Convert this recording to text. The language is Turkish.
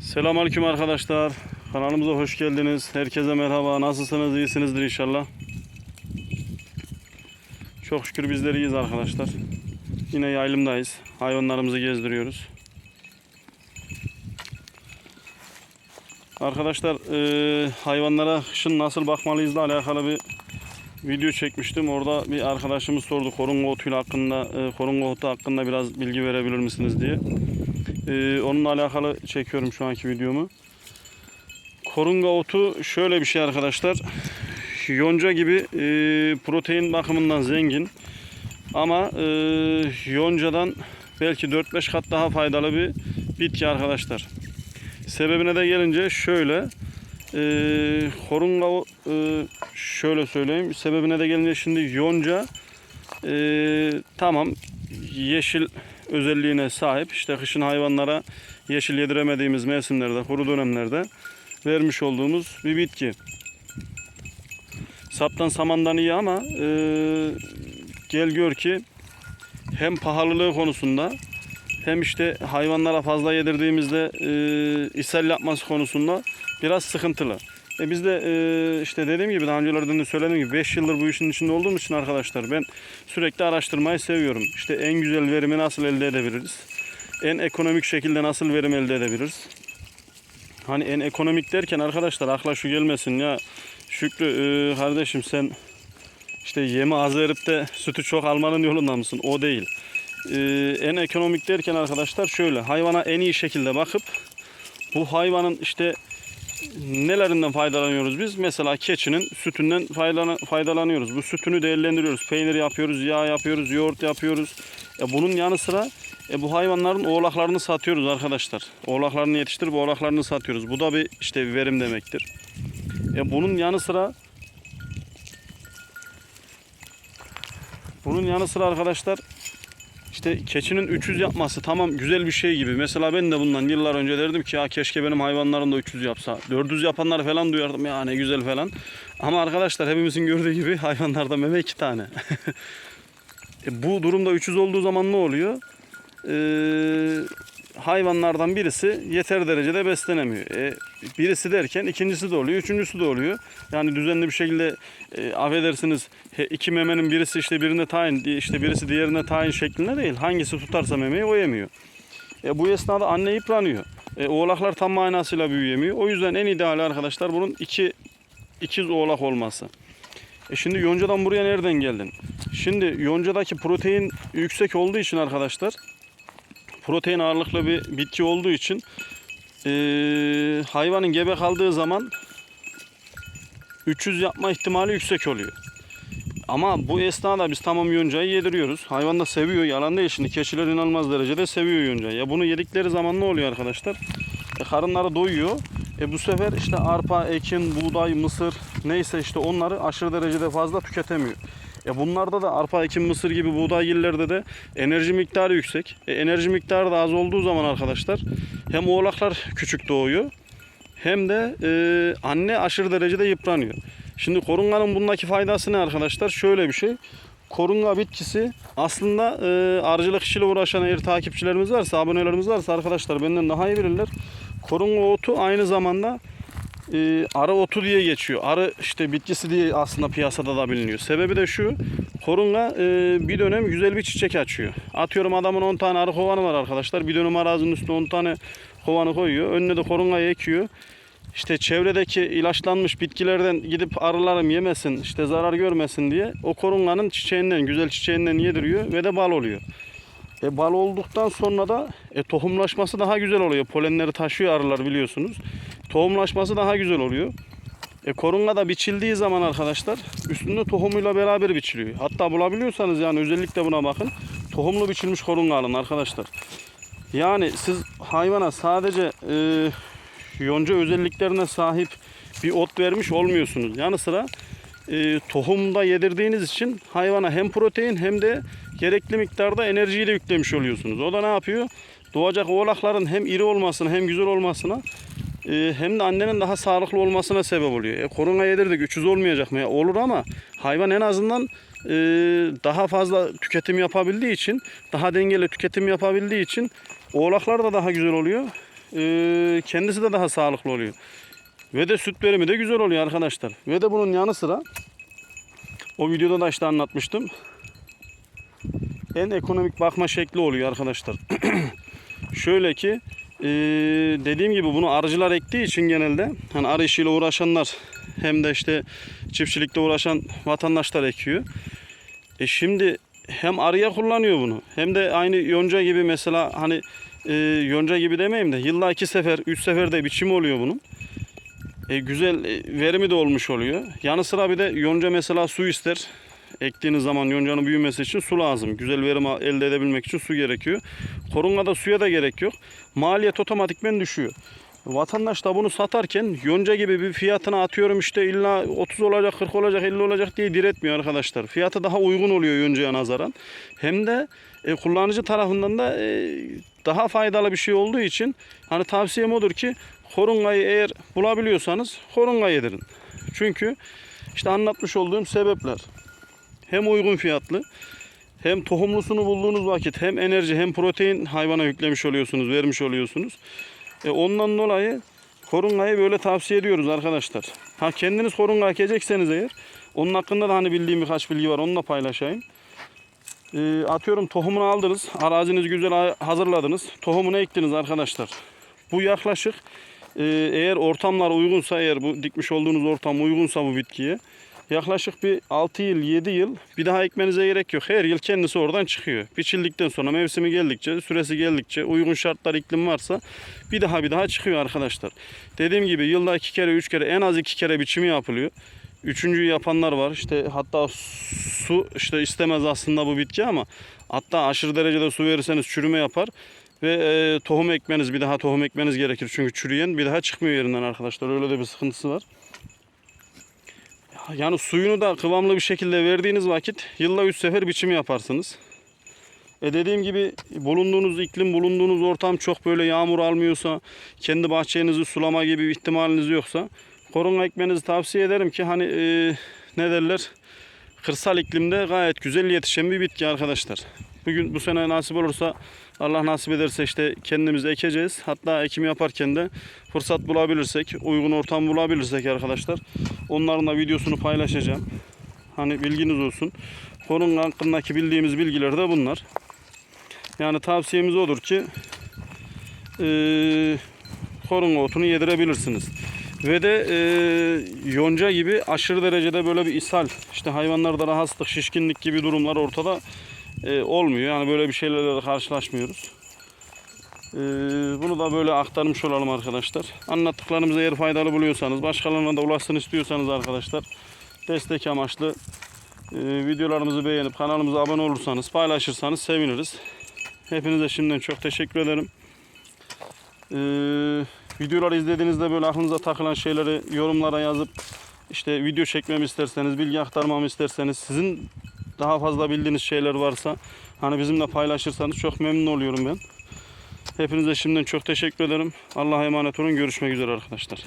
Selamünaleyküm arkadaşlar. Kanalımıza hoş geldiniz. Herkese merhaba. Nasılsınız? İyisinizdir inşallah. Çok şükür bizler iyiyiz arkadaşlar. Yine yaylımdayız. Hayvanlarımızı gezdiriyoruz. Arkadaşlar eee, hayvanlara kışın nasıl bakmalıyız da alakalı bir video çekmiştim. Orada bir arkadaşımız sordu korunga otuyla hakkında, eee, korunga otu hakkında biraz bilgi verebilir misiniz diye. Eee, onunla alakalı çekiyorum şu anki videomu. Korunga otu şöyle bir şey arkadaşlar. Yonca gibi eee, protein bakımından zengin. Ama eee, yoncadan belki 4-5 kat daha faydalı bir bitki arkadaşlar. Sebebine de gelince şöyle. Eee korunga eee, şöyle söyleyeyim. Sebebine de gelince şimdi yonca eee, tamam yeşil özelliğine sahip. İşte kışın hayvanlara yeşil yediremediğimiz mevsimlerde, kuru dönemlerde vermiş olduğumuz bir bitki. Saptan samandan iyi ama eee, gel gör ki hem pahalılığı konusunda hem işte hayvanlara fazla yedirdiğimizde e, ishal yapması konusunda biraz sıkıntılı. E biz de e, işte dediğim gibi daha öncelerden de söylediğim gibi 5 yıldır bu işin içinde olduğum için arkadaşlar ben sürekli araştırmayı seviyorum. İşte en güzel verimi nasıl elde edebiliriz? En ekonomik şekilde nasıl verim elde edebiliriz? Hani en ekonomik derken arkadaşlar akla şu gelmesin ya Şükrü e, kardeşim sen işte yemi az verip de sütü çok almanın yolunda mısın? O değil. Ee, en ekonomik derken arkadaşlar şöyle hayvana en iyi şekilde bakıp bu hayvanın işte nelerinden faydalanıyoruz biz? Mesela keçinin sütünden faydalanıyoruz. Bu sütünü değerlendiriyoruz. Peynir yapıyoruz, yağ yapıyoruz, yoğurt yapıyoruz. E bunun yanı sıra e bu hayvanların oğlaklarını satıyoruz arkadaşlar. Oğlaklarını yetiştirip oğlaklarını satıyoruz. Bu da bir işte bir verim demektir. E bunun yanı sıra bunun yanı sıra arkadaşlar işte keçinin 300 yapması tamam güzel bir şey gibi. Mesela ben de bundan yıllar önce derdim ki ya keşke benim hayvanlarım da 300 yapsa. 400 yapanlar falan duyardım ya ne güzel falan. Ama arkadaşlar hepimizin gördüğü gibi hayvanlarda meme iki tane. E, bu durumda 300 olduğu zaman ne oluyor? Ee, hayvanlardan birisi yeter derecede beslenemiyor. E, birisi derken ikincisi de oluyor, üçüncüsü de oluyor. Yani düzenli bir şekilde e, affedersiniz iki memenin birisi işte birine tayin, işte birisi diğerine tayin şeklinde değil. Hangisi tutarsa memeyi o yemiyor. E, bu esnada anne yıpranıyor. E, oğlaklar tam manasıyla büyüyemiyor. O yüzden en ideali arkadaşlar bunun iki ikiz oğlak olması. E şimdi yoncadan buraya nereden geldin? Şimdi yoncadaki protein yüksek olduğu için arkadaşlar protein ağırlıklı bir bitki olduğu için eee, hayvanın gebe kaldığı zaman 300 yapma ihtimali yüksek oluyor. Ama bu esnada biz tamam yoncayı yediriyoruz. Hayvan da seviyor. Yalan değil şimdi. Keçiler inanılmaz derecede seviyor yoncayı. Ya bunu yedikleri zaman ne oluyor arkadaşlar? E, karınları doyuyor. E bu sefer işte arpa, ekin, buğday, mısır neyse işte onları aşırı derecede fazla tüketemiyor. E bunlarda da arpa, ekin, mısır gibi buğday yillerde de enerji miktarı yüksek. E enerji miktarı da az olduğu zaman arkadaşlar hem oğlaklar küçük doğuyor hem de e, anne aşırı derecede yıpranıyor. Şimdi korunganın bundaki faydası ne arkadaşlar? Şöyle bir şey. Korunga bitkisi aslında e, arıcılık işiyle uğraşan eğer takipçilerimiz varsa, abonelerimiz varsa arkadaşlar benden daha iyi bilirler. Korunga otu aynı zamanda e, arı otu diye geçiyor. Arı işte bitkisi diye aslında piyasada da biliniyor. Sebebi de şu. Korunga e, bir dönem güzel bir çiçek açıyor. Atıyorum adamın 10 tane arı kovanı var arkadaşlar. Bir dönem arazinin üstüne 10 tane kovanı koyuyor. Önüne de korungayı ekiyor. İşte çevredeki ilaçlanmış bitkilerden gidip arılarım yemesin, işte zarar görmesin diye o korunganın çiçeğinden, güzel çiçeğinden yediriyor ve de bal oluyor. E bal olduktan sonra da e, tohumlaşması daha güzel oluyor. Polenleri taşıyor arılar biliyorsunuz. Tohumlaşması daha güzel oluyor. E, korunga da biçildiği zaman arkadaşlar üstünde tohumuyla beraber biçiliyor. Hatta bulabiliyorsanız yani özellikle buna bakın. Tohumlu biçilmiş korunga alın arkadaşlar. Yani siz hayvana sadece e, yonca özelliklerine sahip bir ot vermiş olmuyorsunuz. Yanı sıra e, tohumda yedirdiğiniz için hayvana hem protein hem de gerekli miktarda enerjiyi yüklemiş oluyorsunuz. O da ne yapıyor? Doğacak oğlakların hem iri olmasına hem güzel olmasına e, hem de annenin daha sağlıklı olmasına sebep oluyor. E, korona yedirdik 300 olmayacak mı? Olur ama hayvan en azından e, daha fazla tüketim yapabildiği için, daha dengeli tüketim yapabildiği için oğlaklar da daha güzel oluyor. e, kendisi de daha sağlıklı oluyor. Ve de süt verimi de güzel oluyor arkadaşlar. Ve de bunun yanı sıra o videoda da işte anlatmıştım. En ekonomik bakma şekli oluyor arkadaşlar. Şöyle ki e, dediğim gibi bunu arıcılar ektiği için genelde hani arı işiyle uğraşanlar hem de işte çiftçilikte uğraşan vatandaşlar ekiyor. E şimdi hem arıya kullanıyor bunu hem de aynı yonca gibi mesela hani e, yonca gibi demeyeyim de yılda iki sefer, üç sefer de biçimi oluyor bunun. E, güzel e, verimi de olmuş oluyor. Yanı sıra bir de yonca mesela su ister. Ektiğiniz zaman yoncanın büyümesi için su lazım. Güzel verim elde edebilmek için su gerekiyor. Korungada suya da gerek yok. Maliyet otomatikmen düşüyor. Vatandaş da bunu satarken yonca gibi bir fiyatına atıyorum işte illa 30 olacak, 40 olacak, 50 olacak diye diretmiyor arkadaşlar. Fiyatı daha uygun oluyor yoncaya nazaran. Hem de e, kullanıcı tarafından da e, daha faydalı bir şey olduğu için hani tavsiyem odur ki Korungayı eğer bulabiliyorsanız korunga yedirin. Çünkü işte anlatmış olduğum sebepler hem uygun fiyatlı hem tohumlusunu bulduğunuz vakit hem enerji hem protein hayvana yüklemiş oluyorsunuz, vermiş oluyorsunuz. E ondan dolayı korungayı böyle tavsiye ediyoruz arkadaşlar. Ha kendiniz korunga ekecekseniz eğer onun hakkında da hani bildiğim birkaç bilgi var onu da paylaşayım. E, atıyorum tohumunu aldınız, arazinizi güzel hazırladınız, tohumunu ektiniz arkadaşlar. Bu yaklaşık e, eğer ortamlar uygunsa eğer bu dikmiş olduğunuz ortam uygunsa bu bitkiye yaklaşık bir 6 yıl 7 yıl bir daha ekmenize gerek yok. Her yıl kendisi oradan çıkıyor. Biçildikten sonra mevsimi geldikçe süresi geldikçe uygun şartlar iklim varsa bir daha bir daha çıkıyor arkadaşlar. Dediğim gibi yılda iki kere üç kere en az iki kere biçimi yapılıyor. Üçüncüyü yapanlar var. İşte hatta su işte istemez aslında bu bitki ama hatta aşırı derecede su verirseniz çürüme yapar. Ve e, tohum ekmeniz bir daha tohum ekmeniz gerekir. Çünkü çürüyen bir daha çıkmıyor yerinden arkadaşlar. Öyle de bir sıkıntısı var. Yani suyunu da kıvamlı bir şekilde verdiğiniz vakit yılda 3 sefer biçim yaparsınız. E dediğim gibi bulunduğunuz iklim, bulunduğunuz ortam çok böyle yağmur almıyorsa, kendi bahçenizi sulama gibi bir ihtimaliniz yoksa korunga ekmenizi tavsiye ederim ki hani e, ne derler kırsal iklimde gayet güzel yetişen bir bitki arkadaşlar. Bugün bu sene nasip olursa Allah nasip ederse işte kendimiz ekeceğiz. Hatta ekim yaparken de fırsat bulabilirsek, uygun ortam bulabilirsek arkadaşlar onların da videosunu paylaşacağım. Hani bilginiz olsun. Konunun hakkındaki bildiğimiz bilgiler de bunlar. Yani tavsiyemiz odur ki eee korunga otunu yedirebilirsiniz. Ve de e, yonca gibi aşırı derecede böyle bir ishal, işte hayvanlarda rahatsızlık, şişkinlik gibi durumlar ortada e, olmuyor. Yani böyle bir şeylerle karşılaşmıyoruz. E, bunu da böyle aktarmış olalım arkadaşlar. Anlattıklarımızı eğer faydalı buluyorsanız, başkalarına da ulaşsın istiyorsanız arkadaşlar destek amaçlı e, videolarımızı beğenip kanalımıza abone olursanız, paylaşırsanız seviniriz. Hepinize şimdiden çok teşekkür ederim. Ee, videoları izlediğinizde böyle aklınıza takılan şeyleri yorumlara yazıp işte video çekmemi isterseniz, bilgi aktarmamı isterseniz, sizin daha fazla bildiğiniz şeyler varsa hani bizimle paylaşırsanız çok memnun oluyorum ben. Hepinize şimdiden çok teşekkür ederim. Allah'a emanet olun. Görüşmek üzere arkadaşlar.